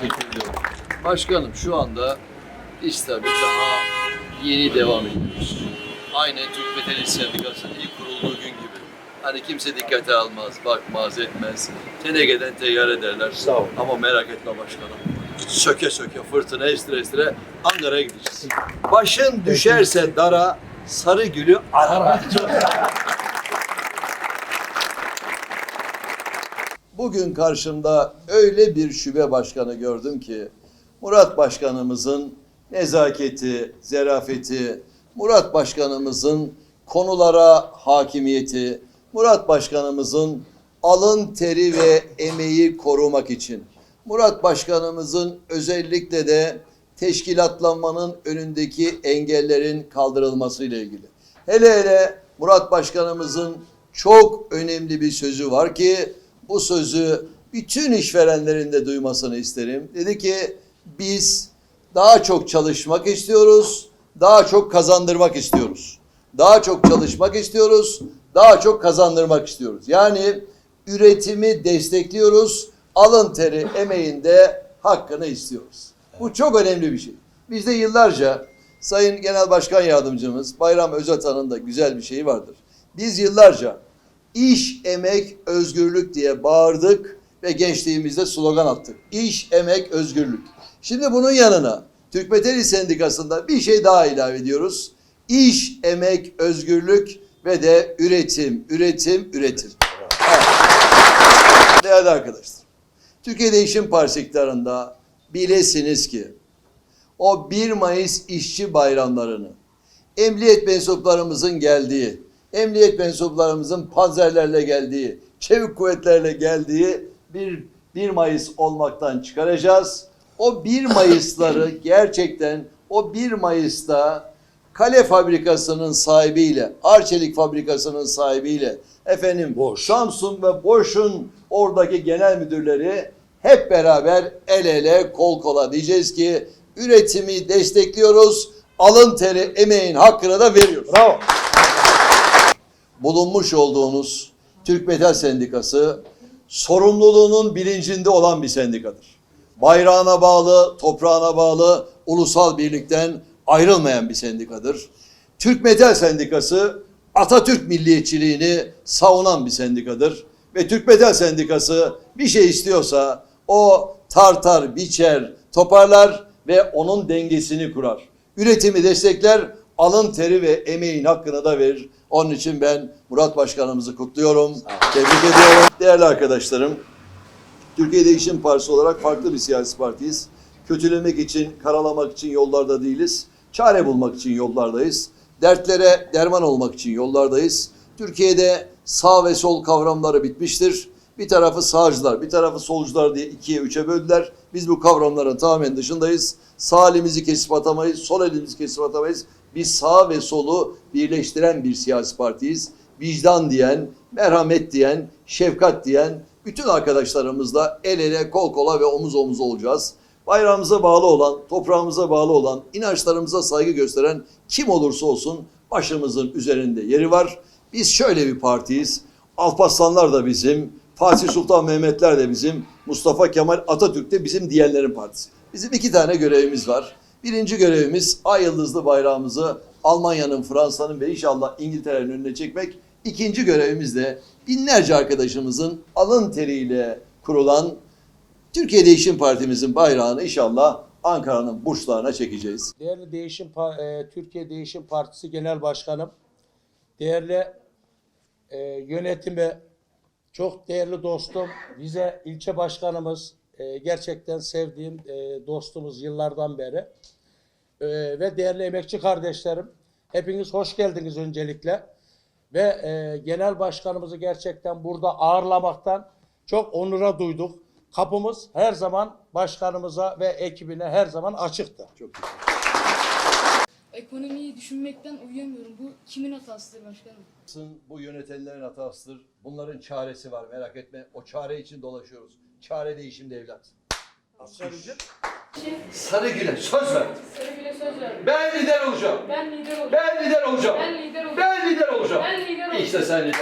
Teşekkür ediyorum. Başkanım şu anda biz tabii daha yeni devam ediyoruz. Aynı Türk Metali Sendikası'nın ilk kurulduğu gün gibi. Hani kimse dikkate almaz, bakmaz, etmez. Tenekeden teyyar ederler. Sağ ol. Ama merak etme başkanım. Söke söke, fırtına estire estire Ankara'ya gideceğiz. Başın düşerse dara, sarı gülü arara. Bugün karşımda öyle bir şube başkanı gördüm ki Murat Başkanımızın nezaketi, zerafeti, Murat Başkanımızın konulara hakimiyeti, Murat Başkanımızın alın teri ve emeği korumak için, Murat Başkanımızın özellikle de teşkilatlanmanın önündeki engellerin kaldırılması ile ilgili. Hele hele Murat Başkanımızın çok önemli bir sözü var ki bu sözü bütün işverenlerin de duymasını isterim. Dedi ki biz daha çok çalışmak istiyoruz, daha çok kazandırmak istiyoruz. Daha çok çalışmak istiyoruz, daha çok kazandırmak istiyoruz. Yani üretimi destekliyoruz, alın teri emeğinde hakkını istiyoruz. Bu çok önemli bir şey. Biz de yıllarca Sayın Genel Başkan Yardımcımız Bayram Özatan'ın da güzel bir şeyi vardır. Biz yıllarca iş, emek, özgürlük diye bağırdık ve gençliğimizde slogan attık. İş, emek, özgürlük. Şimdi bunun yanına Türk Metali Sendikası'nda bir şey daha ilave ediyoruz. İş, emek, özgürlük ve de üretim, üretim, üretim. Evet. Değerli arkadaşlar, Türkiye Değişim Partisi iktidarında bilesiniz ki o 1 Mayıs işçi bayramlarını emniyet mensuplarımızın geldiği, emniyet mensuplarımızın panzerlerle geldiği, çevik kuvvetlerle geldiği bir 1 Mayıs olmaktan çıkaracağız. O 1 Mayıs'ları gerçekten o 1 Mayıs'ta Kale Fabrikası'nın sahibiyle, Arçelik Fabrikası'nın sahibiyle, efendim Boş. Samsun ve Boş'un oradaki genel müdürleri hep beraber el ele kol kola diyeceğiz ki üretimi destekliyoruz, alın teri emeğin hakkını da veriyoruz. Bravo. Bulunmuş olduğunuz Türk Metal Sendikası sorumluluğunun bilincinde olan bir sendikadır. Bayrağına bağlı, toprağına bağlı, ulusal birlikten ayrılmayan bir sendikadır. Türk Metal Sendikası Atatürk milliyetçiliğini savunan bir sendikadır. Ve Türk Metal Sendikası bir şey istiyorsa o tartar, biçer, toparlar ve onun dengesini kurar. Üretimi destekler, alın teri ve emeğin hakkını da verir. Onun için ben Murat Başkanımızı kutluyorum, tebrik ediyorum. Değerli arkadaşlarım, Türkiye Değişim Partisi olarak farklı bir siyasi partiyiz. Kötülemek için, karalamak için yollarda değiliz. Çare bulmak için yollardayız. Dertlere derman olmak için yollardayız. Türkiye'de sağ ve sol kavramları bitmiştir. Bir tarafı sağcılar, bir tarafı solcular diye ikiye üçe böldüler. Biz bu kavramların tamamen dışındayız. Sağ elimizi kesip atamayız, sol elimizi kesip atamayız. Biz sağ ve solu birleştiren bir siyasi partiyiz. Vicdan diyen, merhamet diyen, şefkat diyen bütün arkadaşlarımızla el ele, kol kola ve omuz omuz olacağız. Bayrağımıza bağlı olan, toprağımıza bağlı olan, inançlarımıza saygı gösteren kim olursa olsun başımızın üzerinde yeri var. Biz şöyle bir partiyiz. Alparslanlar da bizim, Fatih Sultan Mehmetler de bizim, Mustafa Kemal Atatürk de bizim diyenlerin partisi. Bizim iki tane görevimiz var. Birinci görevimiz ay yıldızlı bayrağımızı Almanya'nın, Fransa'nın ve inşallah İngiltere'nin önüne çekmek. İkinci görevimiz de binlerce arkadaşımızın alın teriyle kurulan Türkiye Değişim Partimizin bayrağını inşallah Ankara'nın burçlarına çekeceğiz. Değerli Değişim e, Türkiye Değişim Partisi Genel Başkanım, değerli e, yönetimi, çok değerli dostum, bize ilçe başkanımız, e, gerçekten sevdiğim dostumuz yıllardan beri E, ve değerli emekçi kardeşlerim, hepiniz hoş geldiniz öncelikle ve e, genel başkanımızı gerçekten burada ağırlamaktan çok onura duyduk. Kapımız her zaman başkanımıza ve ekibine her zaman açıktı. Çok Ekonomiyi düşünmekten uyuyamıyorum. Bu kimin hatasıdır başkanım? Bu yönetenlerin hatasıdır. Bunların çaresi var merak etme. O çare için dolaşıyoruz. Çare değişimde evlat. Sarı Güle söz ver. Sevgili söz verdim. Ben lider olacağım. Ben lider olacağım. Ben lider olacağım. Ben lider olacağım. Ben lider olacağım. Ben lider olacağım. İşte sen lider.